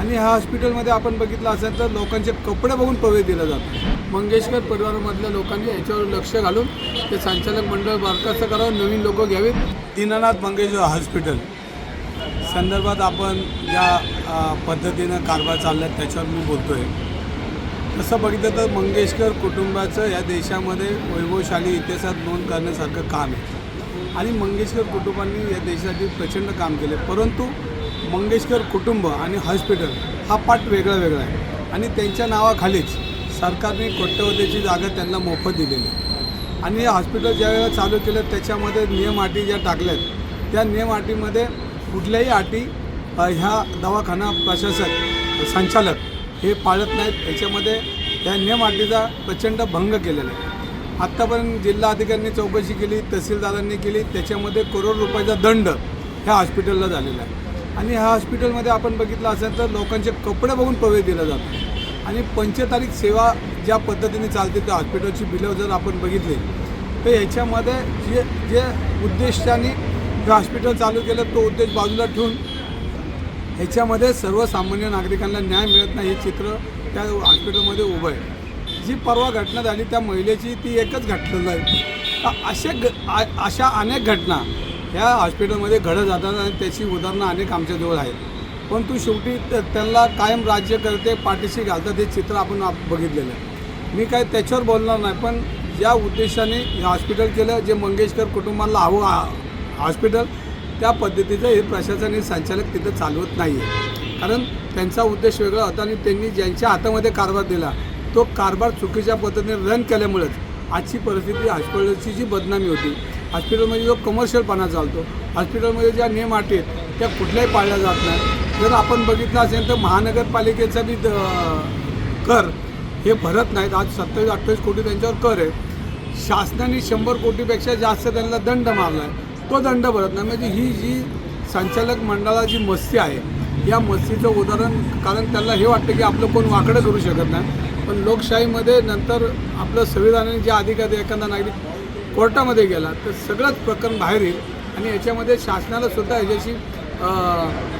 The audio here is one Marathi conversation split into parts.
आणि ह्या हॉस्पिटलमध्ये आपण बघितलं असेल तर लोकांचे कपडे बघून प्रवेश दिला जातो. मंगेशकर परिवारामधल्या लोकांनी याच्यावर लक्ष घालून ते संचालक मंडळ बरखास्त करावं नवीन लोक घ्यावीत. दीनानाथ मंगेशकर हॉस्पिटल. संदर्भात आपण ज्या पद्धतीनं कारभार चालला आहे त्याच्यावर मी बोलतो आहे तसं बघितलं तर मंगेशकर कुटुंबाचं या देशामध्ये वैभवशाली इतिहासात नोंद करण्यासारखं काम आहे. आणि मंगेशकर कुटुंबांनी या देशासाठी प्रचंड काम केले परंतु मंगेशकर कुटुंब आणि हॉस्पिटल हा पाठ वेगळा वेगळा आहे. आणि त्यांच्या नावाखालीच सरकारने कोट्यवधीची जागा त्यांना मोफत दिलेली आहे. आणि हे हॉस्पिटल ज्या वेळेला चालू केलं त्याच्यामध्ये नियम अटी ज्या टाकल्यात त्या नियम अटीमध्ये कुठल्याही अटी ह्या दवाखाना प्रशासक संचालक हे पाळत नाहीत. याच्यामध्ये या नियम अटीचा प्रचंड भंग केलेला आहे. आत्तापर्यंत जिल्हा अधिकाऱ्यांनी चौकशी केली तहसीलदारांनी केली त्याच्यामध्ये करोड रुपयाचा दंड ह्या हॉस्पिटलला झालेला आहे. आणि ह्या हॉस्पिटलमध्ये आपण बघितलं असेल तर लोकांचे कपडे बघून प्रवेश दिला जातो. आणि पंचतारीख सेवा ज्या पद्धतीने चालते त्या हॉस्पिटलची बिलं जर आपण बघितली तर ह्याच्यामध्ये जे जे उद्देशाने हे हॉस्पिटल चालू केलं तो उद्देश बाजूला ठेवून ह्याच्यामध्ये सर्वसामान्य नागरिकांना न्याय मिळत नाही हे चित्र त्या हॉस्पिटलमध्ये उभं आहे. जी परवा घटना झाली त्या महिलेची ती एकच घटना झाली. तर अशा घ आ- अशा अनेक घटना ह्या हॉस्पिटलमध्ये घडत जातात आणि त्याची उदाहरणं अनेक आमच्याजवळ आहेत. परंतु शेवटी त्यांना कायम राज्य करते पाठीशी घालतात हे चित्र आपण आप- बघितलेलं आहे. मी काय त्याच्यावर बोलणार नाही पण ज्या उद्देशाने हे हॉस्पिटल केलं जे मंगेशकर कुटुंबाला हवं हॉस्पिटल त्या पद्धतीचं हे प्रशासन हे संचालक तिथं चालवत नाही आहे कारण त्यांचा उद्देश वेगळा होता आणि त्यांनी ज्यांच्या हातामध्ये कारभार दिला तो कारभार चुकीच्या पद्धतीने रन केल्यामुळेच आजची परिस्थिती हॉस्पिटलची जी बदनामी होती हॉस्पिटलमध्ये जो कमर्शियलपणा चालतो हॉस्पिटलमध्ये ज्या नियम अटी आहेत त्या कुठल्याही पाळल्या जात नाही जर आपण बघितलं असेल तर महानगरपालिकेचा बी द- कर हे भरत नाहीत. आज सत्तावीस अठ्ठावीस कोटी त्यांच्यावर कर आहे शासनाने शंभर कोटीपेक्षा जास्त त्यांना दंड मारला आहे तो दंड भरत नाही. म्हणजे ही जी संचालक मंडळाची मस्ती आहे या मस्तीचं उदाहरण कारण त्यांना हे वाटतं की आपलं कोण वाकडं करू शकत नाही. पण लोकशाहीमध्ये नंतर आपलं संविधानाने जे अधिकार एखादा नागरिक कोर्टामध्ये गेला तर सगळंच प्रकरण बाहेर येईल. आणि याच्यामध्ये शासनाला सुद्धा याच्याशी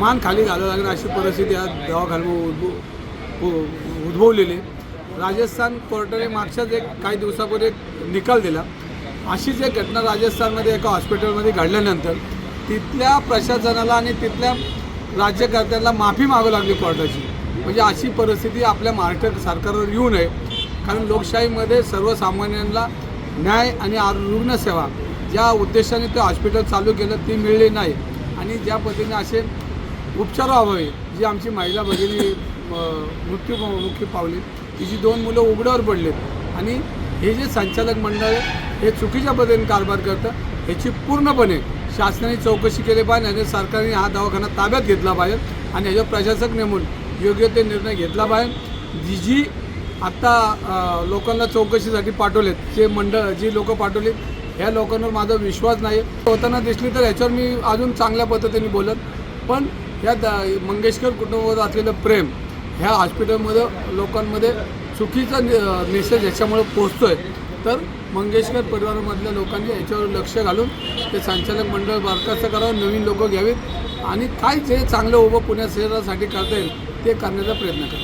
मान खाली घालावं लागेल अशी परिस्थिती आज दवाखान्या उद्भव उ- उद्भवलेली राजस्थान कोर्टाने मागच्याच एक काही दिवसापूर्वी एक निकाल दिला. अशीच एक घटना राजस्थानमध्ये एका हॉस्पिटलमध्ये घडल्यानंतर तिथल्या प्रशासनाला आणि तिथल्या राज्यकर्त्यांना माफी मागू लागली कोर्टाची. म्हणजे अशी परिस्थिती आपल्या महाराष्ट्र सरकारवर येऊ नये. कारण लोकशाहीमध्ये सर्वसामान्यांना न्याय आणि रुग्णसेवा ज्या उद्देशाने ते हॉस्पिटल चालू केलं ती मिळली नाही. आणि ज्या पद्धतीने असे उपचाराअभावी जी आमची महिला भगिनी अ, मृत्यू मुखी पावली तिची दोन मुलं उघड्यावर पडलेत आणि हे जे संचालक मंडळ हे चुकीच्या पद्धतीने कारभार करतं ह्याची पूर्णपणे शासनाने चौकशी केली पाहिजे आणि सरकारने हा दवाखाना ताब्यात घेतला पाहिजे. आणि ह्याच्यावर प्रशासक नेमून योग्य ते निर्णय घेतला पाहिजे. जी जी आत्ता लोकांना चौकशीसाठी पाठवलेत. जे मंडळ जी लोक पाठवलीत ह्या लोकांवर माझा विश्वास नाही होताना दिसली तर ह्याच्यावर मी अजून चांगल्या पद्धतीने बोलत पण ह्या द मंगेशकर कुटुंबावर असलेलं प्रेम ह्या हॉस्पिटलमध्ये लोकांमध्ये चुकीचा मेसेज पोहोचतो आहे तर मंगेशकर परिवारामधल्या लोकांनी याच्यावर लक्ष घालून ते संचालक मंडळ बरखास्त करावं नवीन लोक घ्यावीत आणि काय जे चांगलं उभं पुण्या शहरासाठी करता येईल ते करण्याचा प्रयत्न करा.